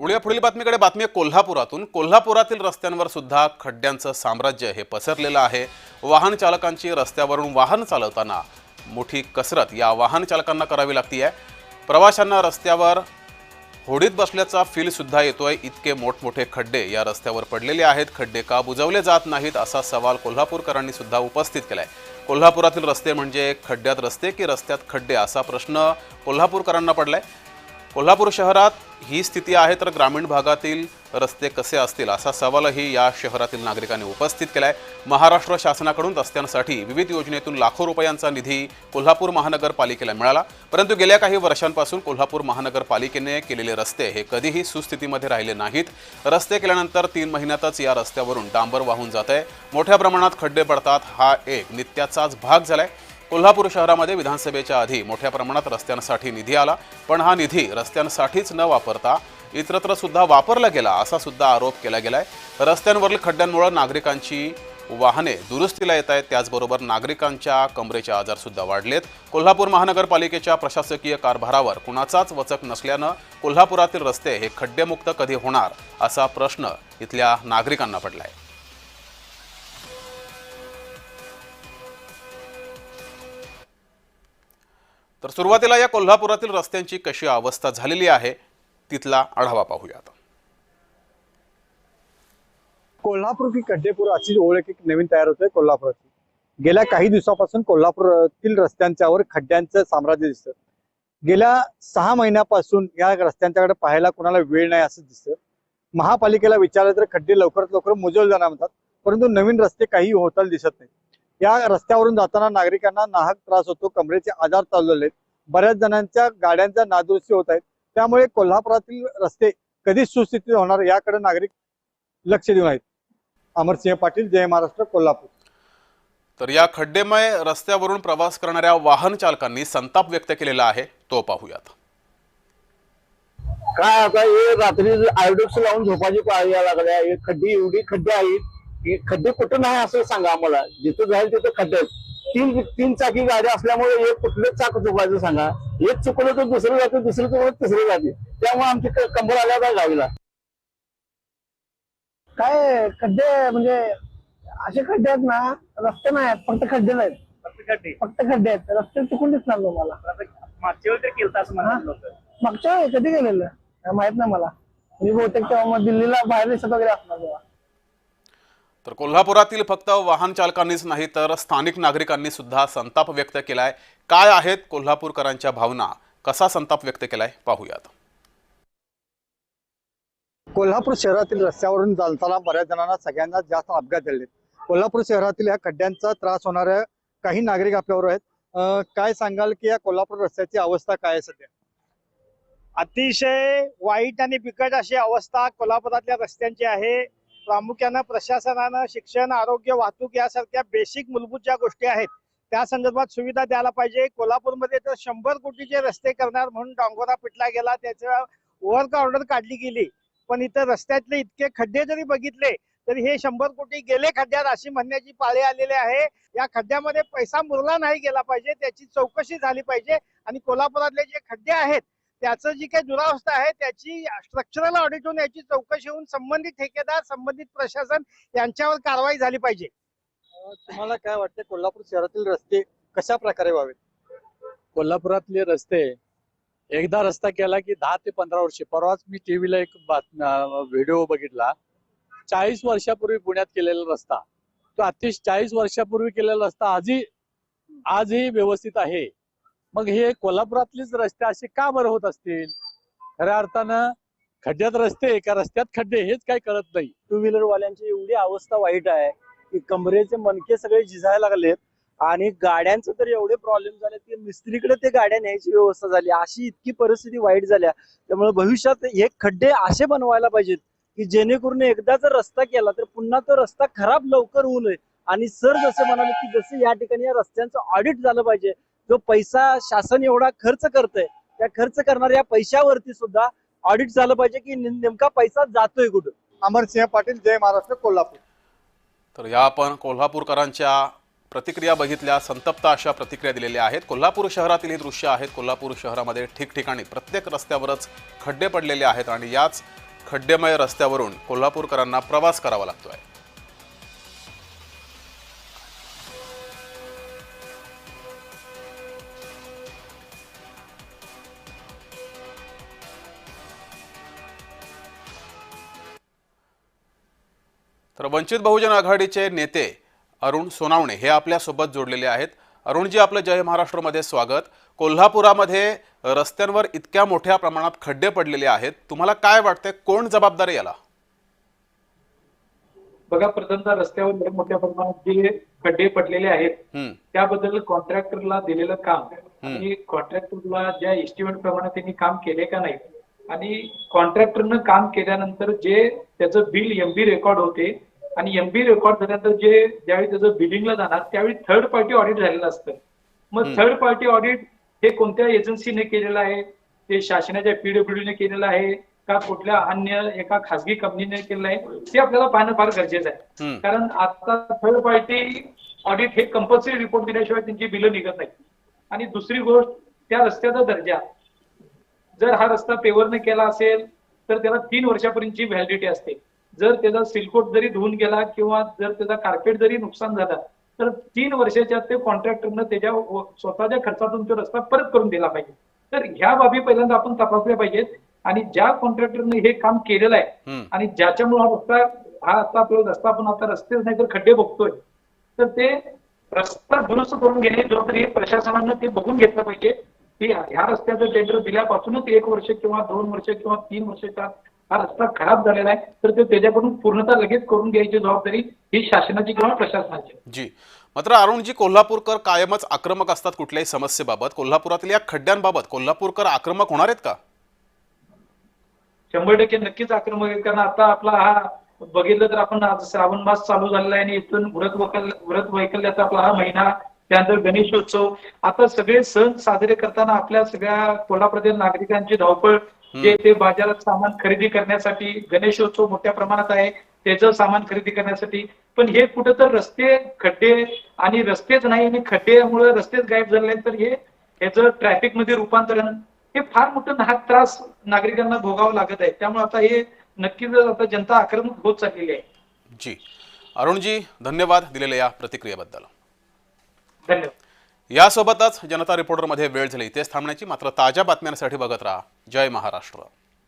वळूया पुढील बातमीकडे बातमी आहे कोल्हापुरातून. कोल्हापुरातील रस्त्यांवर सुद्धा खड्ड्यांचं साम्राज्य हे पसरलेलं आहे. वाहन चालकांची रस्त्यावरून वाहन चालवताना मोठी कसरत या वाहन चालकांना करावी लागती आहे प्रवाशांना रस्त्यावर होडीत बसल्याचा फील सुद्धा येतोय. इतके मोठमोठे खड्डे या रस्त्यावर पडलेले आहेत. खड्डे का बुजवले जात नाहीत असा सवाल कोल्हापूरकरांनी सुद्धा उपस्थित केलाय. कोल्हापुरातील रस्ते म्हणजे खड्ड्यात रस्ते की रस्त्यात खड्डे? असा प्रश्न कोल्हापूरकरांना पडलाय. कोल्हापूर शहरात ही स्थिती आहे तर ग्रामीण भागातील रस्ते कसे असतील असा सवालही या शहरातील नागरिकांनी उपस्थित केला आहे महाराष्ट्र शासनाकडून रस्त्यांसाठी विविध योजनेतून लाखो रुपयांचा निधी कोल्हापूर महानगरपालिकेला मिळाला. परंतु गेल्या काही वर्षांपासून कोल्हापूर महानगरपालिकेने केलेले रस्ते हे कधीही सुस्थितीमध्ये राहिले नाहीत. रस्ते केल्यानंतर तीन महिन्यातच या रस्त्यावरून डांबर वाहून जात आहे. मोठ्या प्रमाणात खड्डे पडतात. हा एक नित्याचाच भाग झाला आहे कोल्हापूर शहरामध्ये विधानसभेच्या आधी मोठ्या प्रमाणात रस्त्यांसाठी निधी आला पण हा निधी रस्त्यांसाठीच न वापरता इतरत्र सुद्धा वापरला गेला असा सुद्धा आरोप केला गेलाय. रस्त्यांवरील खड्ड्यांमुळे नागरिकांची वाहने दुरुस्तीला येत आहेत त्याचबरोबर नागरिकांच्या कमरेचे आजारसुद्धा वाढलेत. कोल्हापूर महानगरपालिकेच्या प्रशासकीय कारभारावर कुणाचाच वचक नसल्यानं कोल्हापुरातील रस्ते हे खड्डेमुक्त कधी होणार असा प्रश्न इथल्या नागरिकांना पडला आहे तर सुरुवातीला या कोल्हापुरातील रस्त्यांची कशी अवस्था झालेली आहे तिथला आढावा पाहूयात. कोल्हापूर की खड्डेपूर अशी ओळख एक नवीन तयार होते कोल्हापुराची. गेल्या काही दिवसापासून कोल्हापुरातील रस्त्यांच्यावर खड्ड्यांचं साम्राज्य दिसतं. गेल्या सहा महिन्यापासून या रस्त्यांच्याकडे पाहायला कोणाला वेळ नाही असं दिसतं. महापालिकेला विचारलं तर खड्डे लवकरात लवकर मुजवले जाणार म्हणतात परंतु नवीन रस्ते काही होताना दिसत नाही या रस्त्यावरून जाताना नागरिकांना नाहक त्रास होतो कमरेचे आजार चाललेले आहेत. बऱ्याच जणांच्या गाड्यांच्या नादुरुस्ती होत आहेत. त्यामुळे कोल्हापुरातील रस्ते कधी सुस्थितीत होणार याकडे नागरिक लक्ष देऊन आहेत. अमरसिंह पाटील जय महाराष्ट्र कोल्हापूर. तर या खड्डेमय रस्त्यावरून प्रवास करणाऱ्या वाहन चालकांनी संताप व्यक्त केलेला आहे. तो पाहूयात. काय आता हे रात्री आयोडक्स लावून झोपाची पाळी यायला लागल्या. हे खड्डी एवढी खड्डे आहेत की खड्डे कुठं नाही असं सांगा आम्हाला. जिथं जाईल तिथं खड्डे आहेत. तीन तीन चाकी गाड्या असल्यामुळे एक कुठलंच चाक चुकवायचं सांगा. एक चुकलं तर दुसरं जाते दुसरं चुकलं तर तिसरं जाते. त्यामुळे आमची क- कंबर आल्या का गावीला काय खड्डे म्हणजे असे खड्डे आहेत ना रस्ते नाही आहेत फक्त खड्डे नाहीत. फक्त खड्डे. फक्त खड्डे आहेत. रस्ते चुकून दिसणार तुम्हाला. मागच्या वेळी केलं असं मागच्या वेळी कधी गेलेलं काय माहीत नाही मला. मी बहुतेक तेव्हा मग दिल्लीला बाहेर देशात वगैरे असणार तेव्हा. तर कोल्हापुरातील फक्त वाहन चालकांनीच नाही तर स्थानिक नागरिकांनी सुद्धा संताप व्यक्त केलाय. काय आहेत कोल्हापूरकरांच्या भावना? कसा संताप व्यक्त केलाय? पाहूयात. कोल्हापूर शहरातील रस्त्यावरून चालताना बऱ्याच जणांना सगळ्यांना जास्त अपघात झाले कोल्हापूर शहरातील या खड्ड्यांचा त्रास होणाऱ्या काही नागरिक आपल्यावर आहेत. काय सांगाल की या कोल्हापूर रस्त्याची अवस्था काय आहे सध्या? अतिशय वाईट आणि बिकट अशी अवस्था कोल्हापुरातल्या रस्त्यांची आहे. प्रामुख्यानं प्रशासनानं शिक्षण आरोग्य वाहतूक यासारख्या बेसिक मूलभूत ज्या गोष्टी आहेत त्या संदर्भात सुविधा द्यायला पाहिजे. कोल्हापूरमध्ये तर शंभर कोटीचे रस्ते करणार म्हणून डांगोरा पिटला गेला. त्याच्या वर्क ऑर्डर काढली गेली. पण इथं रस्त्यातले इतके खड्डे जरी बघितले तरी हे शंभर कोटी गेले खड्ड्यात अशी म्हणण्याची पाळी आलेली आहे. या खड्ड्यामध्ये पैसा मुरला नाही गेला पाहिजे. त्याची चौकशी झाली पाहिजे. आणि कोल्हापुरातले जे खड्डे आहेत त्याचं जी काही दुरावस्था आहे त्याची स्ट्रक्चरल ऑडिट होऊन याची चौकशी होऊन संबंधित ठेकेदार संबंधित प्रशासन यांच्यावर कारवाई झाली पाहिजे. तुम्हाला काय वाटतं कोल्हापूर शहरातील रस्ते कशा प्रकारे व्हावेत? कोल्हापुरातले रस्ते एकदा रस्ता केला की दहा ते पंधरा वर्षे. परवाच मी टीव्हीला एक व्हिडिओ बघितला. चाळीस वर्षापूर्वी पुण्यात केलेला रस्ता. तो अतिशय चाळीस वर्षापूर्वी केलेला रस्ता आजही आजही व्यवस्थित आहे. मग हे कोल्हापुरातलेच रस्ते असे का बरं होत असतील? खऱ्या अर्थानं खड्ड्यात रस्ते का रस्त्यात खड्डे हेच काही कळत नाही. टू व्हीलर वाल्यांची एवढी अवस्था वाईट आहे की कमरेचे मनके सगळे झिजायला लागलेत आणि गाड्यांचं तर एवढे प्रॉब्लेम झाले की मिस्त्रीकडे ते गाड्या न्यायची व्यवस्था झाली. अशी इतकी परिस्थिती वाईट झाल्या. त्यामुळे भविष्यात हे खड्डे असे बनवायला पाहिजेत की जेणेकरून एकदा जर रस्ता केला तर पुन्हा तो रस्ता खराब लवकर होऊ नये. आणि सर जसे म्हणाले की जसे या ठिकाणी या रस्त्यांचं ऑडिट झालं पाहिजे जो पैसा शासन एवढा खर्च करतंय त्या खर्च करणाऱ्या पैशावरती सुद्धा ऑडिट झालं पाहिजे की नेम- नेमका पैसा जातोय कुठं? अमरसिंह पाटील जय महाराष्ट्र कोल्हापूर. तर या आपण कोल्हापूरकरांच्या प्रतिक्रिया बघितल्या संतप्त अशा प्रतिक्रिया दिलेल्या आहेत. कोल्हापूर शहरातील ही दृश्य आहेत. कोल्हापूर शहरामध्ये ठिकठिकाणी प्रत्येक रस्त्यावरच खड्डे पडलेले आहेत आणि याच खड्डेमय रस्त्यावरून कोल्हापूरकरांना प्रवास करावा लागतोय. तर वंचित बहुजन आघाडीचे नेते अरुण सोनावणे हे आपल्यासोबत जोडलेले आहेत. अरुणजी आपलं जय महाराष्ट्रमध्ये स्वागत. कोल्हापुरामध्ये रस्त्यांवर इतक्या मोठ्या प्रमाणात खड्डे पडलेले आहेत. तुम्हाला काय वाटतंय? कोण जबाबदार याला? बघा प्रथमतः रस्त्यावर मोठ्या प्रमाणात जे खड्डे पडलेले आहेत त्याबद्दल कॉन्ट्रॅक्टरला दिलेलं काम आणि कॉन्ट्रॅक्टरला ज्या एस्टिमेट प्रमाणे त्यांनी काम केले का नाही आणि कॉन्ट्रॅक्टरनं काम केल्यानंतर जे त्याचं बिल एमबी रेकॉर्ड होते आणि एमबी रेकॉर्ड झाल्यानंतर जे ज्यावेळी त्याचं बिलिंगला जाणार त्यावेळी थर्ड पार्टी ऑडिट झालेलं असतं. मग. थर्ड पार्टी ऑडिट हे कोणत्या एजन्सीने केलेलं आहे? ते शासनाच्या पीडब्ल्यूडीने केलेलं आहे? का कुठल्या अन्य एका खासगी कंपनीने केलेलं आहे? ते आपल्याला पाहणं फार गरजेचं आहे. कारण आता थर्ड पार्टी ऑडिट हे कंपल्सरी रिपोर्ट दिल्याशिवाय त्यांची बिलं निघत नाही आणि दुसरी गोष्ट त्या रस्त्याचा दर्जा. जर हा रस्ता पेवरने केला असेल तर त्याला तीन वर्षापर्यंतची व्हॅलिडिटी असते. जर त्याचा सिलकोट जरी धुवून गेला किंवा जर त्याचा कार्पेट जरी नुकसान झालं तर तीन वर्षाच्या आत ते कॉन्ट्रॅक्टरनं त्याच्या स्वतःच्या खर्चातून तो रस्ता परत करून दिला पाहिजे तर ह्या बाबी पहिल्यांदा आपण तपासल्या पाहिजेत आणि ज्या कॉन्ट्रॅक्टरने हे काम केलेलं आहे. आणि ज्याच्यामुळे हा रस्ता हा रस्ता आपला रस्ता आपण आता रस्तेच नाही तर खड्डे बघतोय तर ते रस्ता दुरुस्त करून घेणे जो तरी प्रशासनानं ते बघून घेतलं पाहिजे की ह्या रस्त्याचं टेंडर दिल्यापासूनच एक वर्ष किंवा दोन वर्ष किंवा तीन वर्षाच्या आत हा रस्ता खराब झालेला आहे तर ते त्याच्याकडून पूर्णतः लगेच करून घ्यायची जबाबदारी ही शासनाची किंवा प्रशासनाची. जी. मात्र अरुणजी कोल्हापूरकर कायमच आक्रमक असतात कुठल्याही समस्येबाबत. कोल्हापुरातील या खड्ड्यांबाबत कोल्हापूरकर आक्रमक होणार आहेत का? शंभर टक्के नक्कीच आक्रमक आहे कारण आता आपला हा बघितलं तर आपण आज श्रावण मास चालू झालेला आहे आणि इथून व्रत वैकल व्रत वैकल्याचा आपला हा महिना त्यानंतर गणेशोत्सव. आता सगळे सण साजरे करताना आपल्या सगळ्या कोल्हापुरातील नागरिकांची धावपळ जे ते बाजारात सामान खरेदी करण्यासाठी गणेशोत्सव मोठ्या प्रमाणात आहे त्याचं सामान खरेदी करण्यासाठी. पण हे कुठं तर रस्ते खड्डे आणि रस्तेच नाही आणि खड्डेमुळे रस्तेच गायब झाले तर हे ह्याचं ट्रॅफिकमध्ये रूपांतरण हे फार मोठं नाहक त्रास नागरिकांना भोगावं लागत आहे. त्यामुळे आता हे नक्कीच आता जनता आक्रमक होत चाललेली आहे. जी. अरुणजी धन्यवाद दिलेल्या या प्रतिक्रियेबद्दल. धन्यवाद. यासोबतच जनता रिपोर्टरमध्ये वेळ झाली. इथेच थांबण्याची मात्र ताज्या बातम्यांसाठी बघत राहा. जय महाराष्ट्र.